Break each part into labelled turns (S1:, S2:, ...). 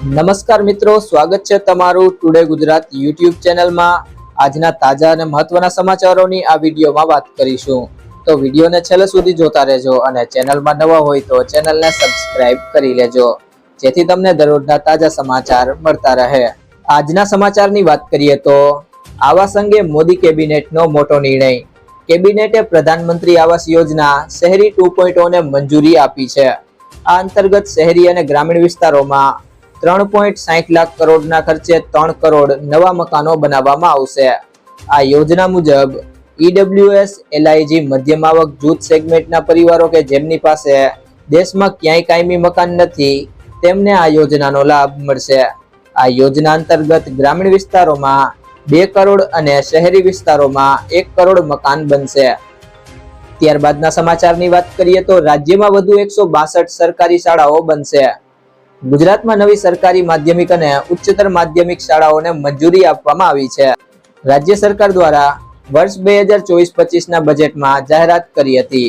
S1: નમસ્કાર મિત્રો, સ્વાગત છે તમારું ટુડે ગુજરાત યુટ્યુબ ચેનલમાં. આજના તાજા અને મહત્વના સમાચારોની આ વિડીયોમાં વાત કરીશું. તો વિડીયોને છેલ્લે સુધી જોતા રહેજો અને ચેનલમાં નવા હોય તો ચેનલને સબસ્ક્રાઇબ કરી લેજો, જેથી તમને દરરોજના તાજા સમાચાર મળતા રહે. આજના સમાચારની વાત કરીએ તો આવાસ અંગે મોદી કેબિનેટનો મોટો નિર્ણય. કેબિનેટે પ્રધાનમંત્રી આવાસ યોજના શહેરી ટુ પોઈન્ટોને મંજૂરી આપી છે. આ અંતર્ગત શહેરી અને ગ્રામીણ વિસ્તારોમાં ત્રણ પોઈન્ટ સાહીઠ લાખ કરોડના ખર્ચે ત્રણ કરોડ નવા મકાનો બનાવવામાં આવશે. આ યોજના મુજબ ઈડબ્લ્યુએસ એલઆઈજી મધ્યમ આવક, જૂથ સેગમેન્ટના પરિવારો કે જેમની પાસે દેશમાં ક્યાંય કાયમી મકાન નથી, તેમને આ યોજનાનો લાભ મળશે. આ યોજના અંતર્ગત ગ્રામીણ વિસ્તારોમાં બે કરોડ અને શહેરી વિસ્તારોમાં એક કરોડ મકાન બનશે. ત્યારબાદના સમાચારની વાત કરીએ તો રાજ્યમાં વધુ એકસો બાસઠ સરકારી શાળાઓ બનશે. ગુજરાતમાં નવી સરકારી માધ્યમિક અને ઉચ્ચતર માધ્યમિક શાળાઓને મંજૂરી આપવામાં આવી છે. રાજ્ય સરકાર દ્વારા વર્ષ બે હજાર ચોવીસ પચીસના બજેટમાં જાહેરાત કરી હતી.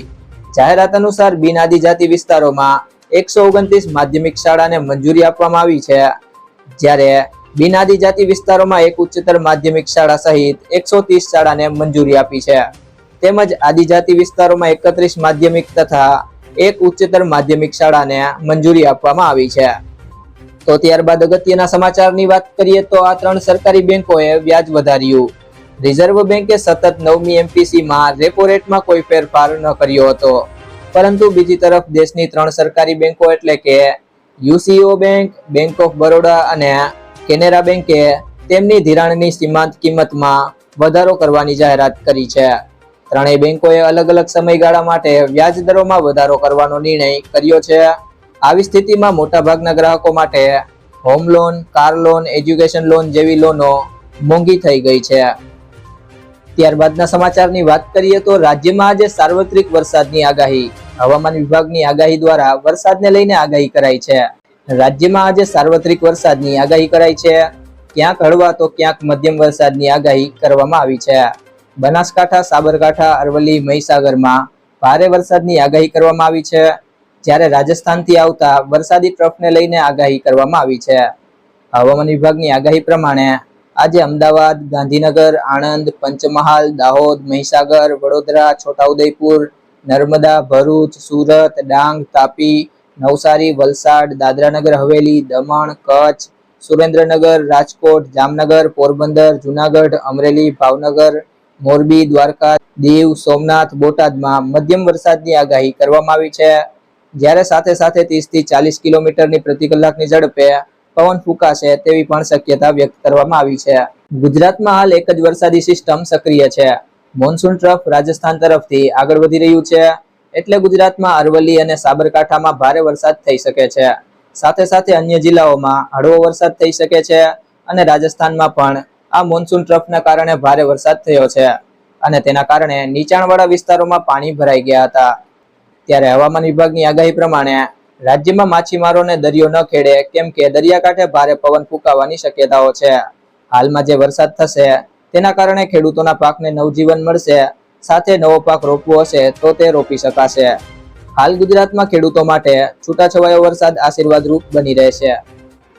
S1: જાહેરાત અનુસાર બિન આદિજાતિ વિસ્તારોમાં એકસો ઓગણત્રીસ માધ્યમિક શાળાને મંજૂરી આપવામાં આવી છે. જ્યારે બિન આદિજાતિ વિસ્તારોમાં એક ઉચ્ચતર માધ્યમિક શાળા સહિત એકસો ત્રીસ શાળાને મંજૂરી આપી છે. તેમજ આદિજાતિ વિસ્તારોમાં એકત્રીસ માધ્યમિક તથા એક ઉચ્ચતર માધ્યમિક શાળાને મંજૂરી આપવામાં આવી છે. તો ત્યારબાદ અગત્યના સમાચારની વાત કરીએ તો આ ત્રણ સરકારી બેંકોએ વ્યાજ વધાર્યું. રિઝર્વ બેંકે સતત નવમી એમપીસીમાં રેપો રેટમાં કોઈ ફેરફાર ન કર્યો હતો. પરંતુ બીજી તરફ દેશની ત્રણ સરકારી બેંકો એટલે કે UCO bank bank of Baroda અને કેનેરા બેંકે તેમની ધિરાણની સીમાંત કિંમતમાં વધારો કરવાની જાહેરાત કરી છે. ત્રણેય બેંકોએ અલગ અલગ સમયગાળા માટે વ્યાજ દરોમાં વધારો કરવાનો નિર્ણય કર્યો છે. આવી સ્થિતિમાં મોટાભાગના ગ્રાહકો માટે home loan, car loan, education loan જેવી લોનો મોંઘી થઈ ગઈ છે. ત્યારબાદના સમાચારની વાત કરીએ તો રાજ્યમાં આજે સાર્વત્રિક વરસાદની આગાહી. હવામાન વિભાગની આગાહી દ્વારા વરસાદને લઈને આગાહી કરાઈ છે. રાજ્યમાં આજે સાર્વત્રિક વરસાદની આગાહી કરાઈ છે. ક્યાંક હળવા તો ક્યાંક મધ્યમ વરસાદની આગાહી કરવામાં આવી છે. બનાસકાંઠા, સાબરકાંઠા, અરવલ્લી, મહીસાગરમાં ભારે વરસાદની આગાહી કરવામાં આવી છે. જ્યારે રાજસ્થાનથી આવતા વરસાદી ટ્રફને લઈને આગાહી કરવામાં આવી છે. હવામાન વિભાગની આગાહી પ્રમાણે આજે અમદાવાદ, ગાંધીનગર, આણંદ, પંચમહાલ, દાહોદ, મહીસાગર, વડોદરા, છોટાઉદેપુર, નર્મદા, ભરૂચ, સુરત, ડાંગ, તાપી, નવસારી, વલસાડ, દાદરાનગર, હવેલી, દમણ, કચ્છ, સુરેન્દ્રનગર, રાજકોટ, જામનગર, પોરબંદર, જુનાગઢ, અમરેલી, ભાવનગર મોરબી, દ્વારકા, દીવ, સોમનાથ, બોટાદમાં મધ્યમ વરસાદની આગાહી કરવામાં આવી છે. જ્યારે સાથે સાથે ત્રીસથી ચાલીસ કિલોમીટરની પ્રતિ કલાકની ઝડપે પવન ફૂંકાશે તેવી પણ શક્યતા વ્યક્ત કરવામાં આવી છે. ગુજરાતમાં હાલ એક જ વરસાદી સિસ્ટમ સક્રિય છે. મોન્સૂન ટ્રફ રાજસ્થાન તરફથી આગળ વધી રહ્યું છે. એટલે ગુજરાતમાં અરવલ્લી અને સાબરકાંઠામાં ભારે વરસાદ થઈ શકે છે. સાથે સાથે અન્ય જિલ્લાઓમાં હળવો વરસાદ થઈ શકે છે અને રાજસ્થાનમાં પણ આ મોન્સૂન ટ્રફના કારણે ભારે વરસાદ થયો છે અને તેના કારણે નીચાણવાળા વિસ્તારોમાં પાણી ભરાઈ ગયા હતા. ત્યારે હવામાન વિભાગની આગાહી પ્રમાણે રાજ્યમાં માછીમારોને દરિયો ન ખેડે કેમ કે દરિયાકાંઠે ભારે પવન ફૂંકાવાની શક્યતાઓ છે. હાલમાં જે વરસાદ થશે તેના કારણે ખેડૂતોના પાકને નવજીવન મળશે, સાથે નવો પાક રોપવો હશે તો તે રોપી શકાશે. હાલ ગુજરાતમાં ખેડૂતો માટે છૂટાછવાયો વરસાદ આશીર્વાદરૂપ બની રહેશે.